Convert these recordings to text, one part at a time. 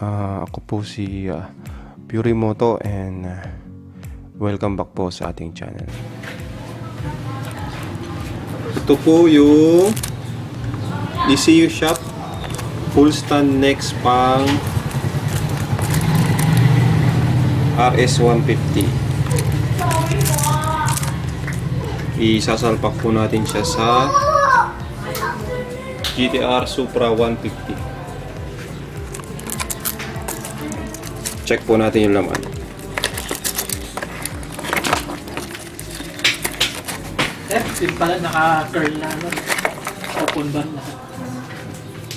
Ah, ako po si ah, Purimoto and ah, welcome back po sa ating channel. Ito po yung ECU shop full stand next pang RS150. Isasalpak po natin siya sa GTR Supra 150. Check po natin yung laman. Eh, yung pala naka-curl na ano. Open bar na.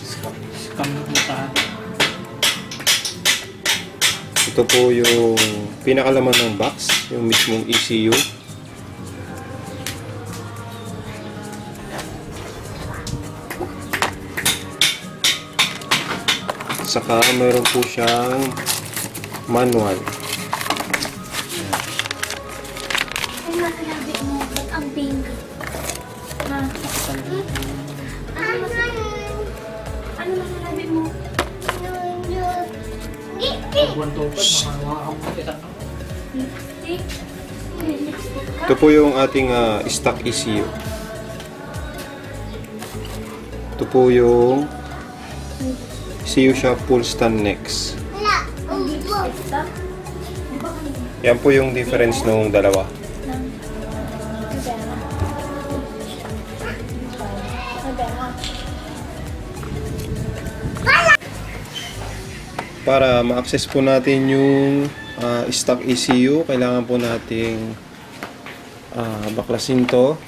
Scam. Scam na Ito po yung pinakalaman ng box, yung mismong ECU. Saka mayroon po siyang manual. Sinabi mo? Ba't ang pink? Ha? Ano na Ano na sinabi mo? Ito po yung ating ah, stock ECU. Ito po yung ECU shop full stand next. Yan po yung difference nung dalawa. Para ma-access po natin yung ah, stock ECU, kailangan po nating ah, baklasin to.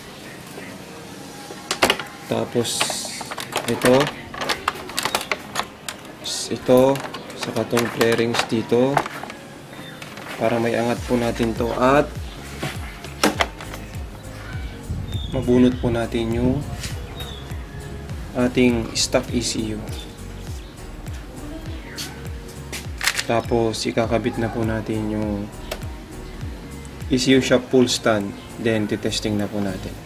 Tapos ito. Tapos Ito. Saka tong clearings dito. Para may angat po natin to. At mabunot po natin yung ating stock ECU. Tapos, ikakabit na po natin yung ECU shop full stand. Then, titesting na po natin.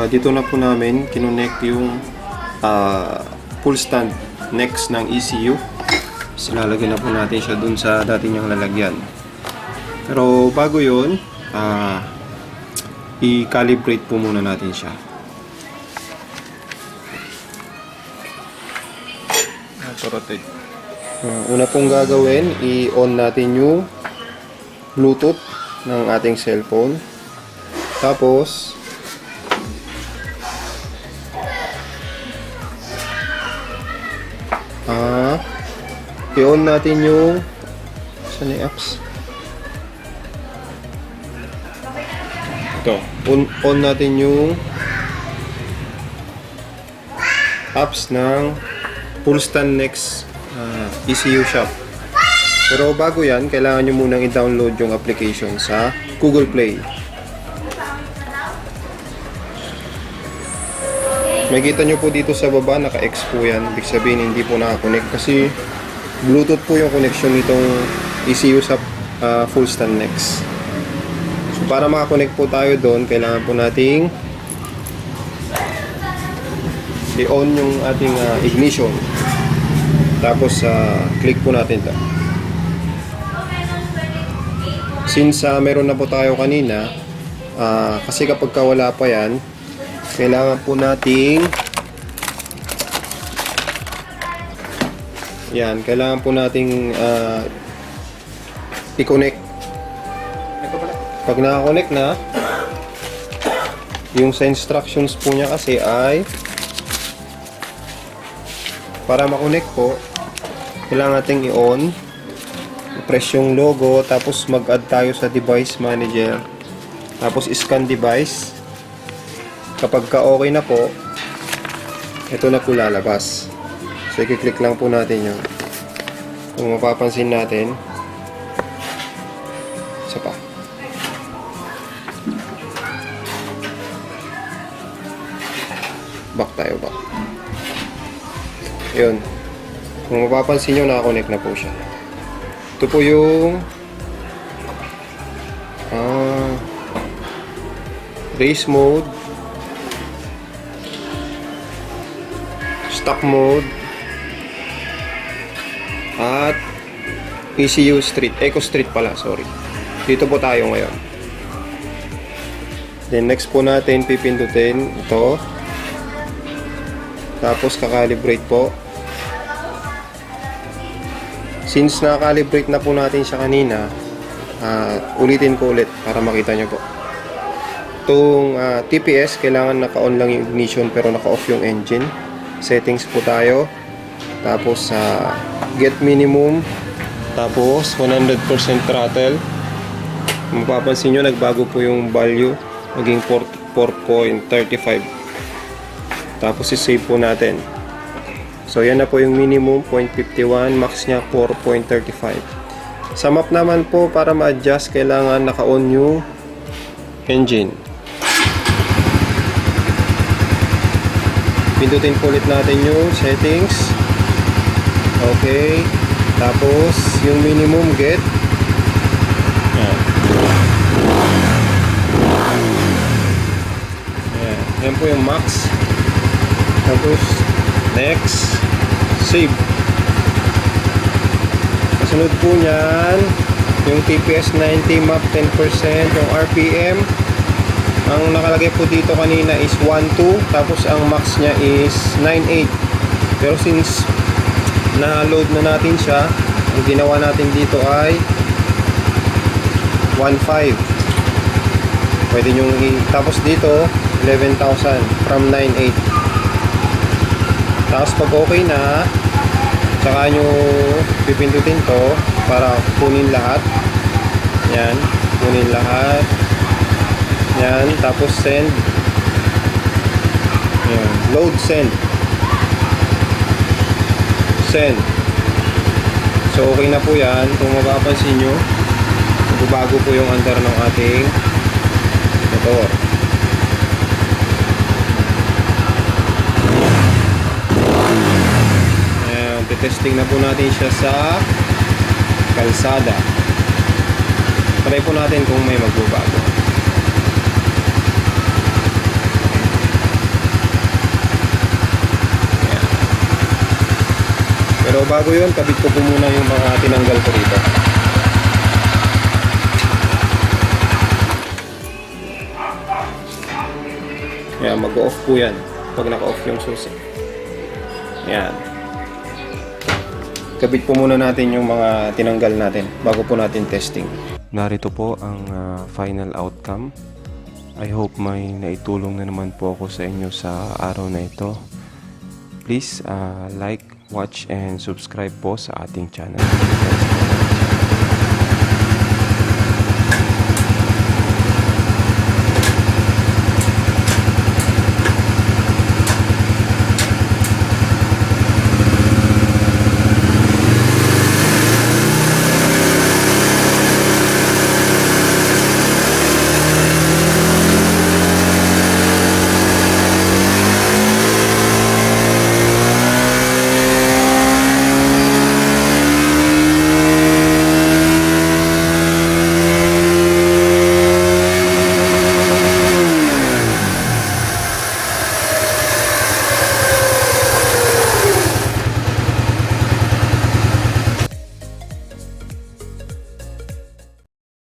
Ah, dito na po namin kinonect yung ah, full stand next ng ECU. So, lalagyan na po natin siya dun sa dati niyang lalagyan. Pero bago yun, ah, i-calibrate po muna natin siya. Rotate. Uh, una pong gagawin, i-on natin yung Bluetooth ng ating cellphone. Tapos, ah, i-on natin yung saan yung apps? Ito, on, on natin yung apps ng full stand next uh, ECU shop. Pero bago yan, kailangan nyo munang i-download yung application sa Google Play. Makikita nyo po dito sa baba, naka-X po yan. Ibig sabihin, hindi po nakakonect kasi Bluetooth po yung connection nitong ECU sa uh, full stand next. So para makakonect po tayo doon, kailangan po nating i-on yung ating uh, ignition. Tapos uh, click po natin to. Since uh, meron na po tayo kanina, uh, kasi kapag ka wala pa yan, kailangan po nating yan, kailangan po nating uh, i-connect. Pag naka-connect na, yung sa instructions po niya kasi ay para ma-connect po, kailangan nating i-on, i-press yung logo, tapos mag-add tayo sa device manager, tapos scan device. Kapag ka okay na po, ito na po lalabas. So, i-click lang po natin yun. Kung mapapansin natin, isa pa. Back tayo, back. Yun. Kung mapapansin nyo, nakakonect na po siya. Ito po yung... Ah... race mode, stock mode, at ECU Street, Eco Street pala, sorry. Dito po tayo ngayon. Then next po natin pipindutin ito. Tapos kakalibrate po. Since nakakalibrate na po natin siya kanina, ah, ulitin ko ulit para makita nyo po. Itong ah, TPS, kailangan naka-on lang yung ignition pero naka-off yung engine. Settings po tayo. Tapos sa get minimum. Tapos 100% throttle. Mapapansin nyo, nagbago po yung value. Naging 4 4.35. Tapos i-save po natin. So yan na po yung minimum 0.51, max niya 4.35. Sa map naman po para ma-adjust kailangan naka-on yung engine. Pindutin po ulit natin yung settings. Okay. Tapos yung minimum get. Yan. Yan. Yan po yung max. Tapos next save. Kasunod po niyan yung TPS 90 map 10%, yung RPM ang nakalagay po dito kanina is 1.2 tapos ang max niya is 9.8 pero since na-load na natin siya ang ginawa natin dito ay 1.5 pwede nyo i- tapos dito 11,000 from 9.8 tapos pag okay na saka nyo pipindutin to para kunin lahat. Yan kunin lahat yan tapos send. Yan load send. Send. So okay na po yan. Kung mapapansin nyo bago po yung andar ng ating motor. Ayan, testing na po natin siya sa kalsada. Try po natin kung may magbabago. Pero bago yun, kabit ko po muna yung mga tinanggal ko dito. Ayan, mag-off po yan pag naka-off yung susi. Ayan. Kabit po muna natin yung mga tinanggal natin bago po natin testing. Narito po ang ah, final outcome. I hope may naitulong na naman po ako sa inyo sa araw na ito. Please ah, like, watch and subscribe po sa ating channel.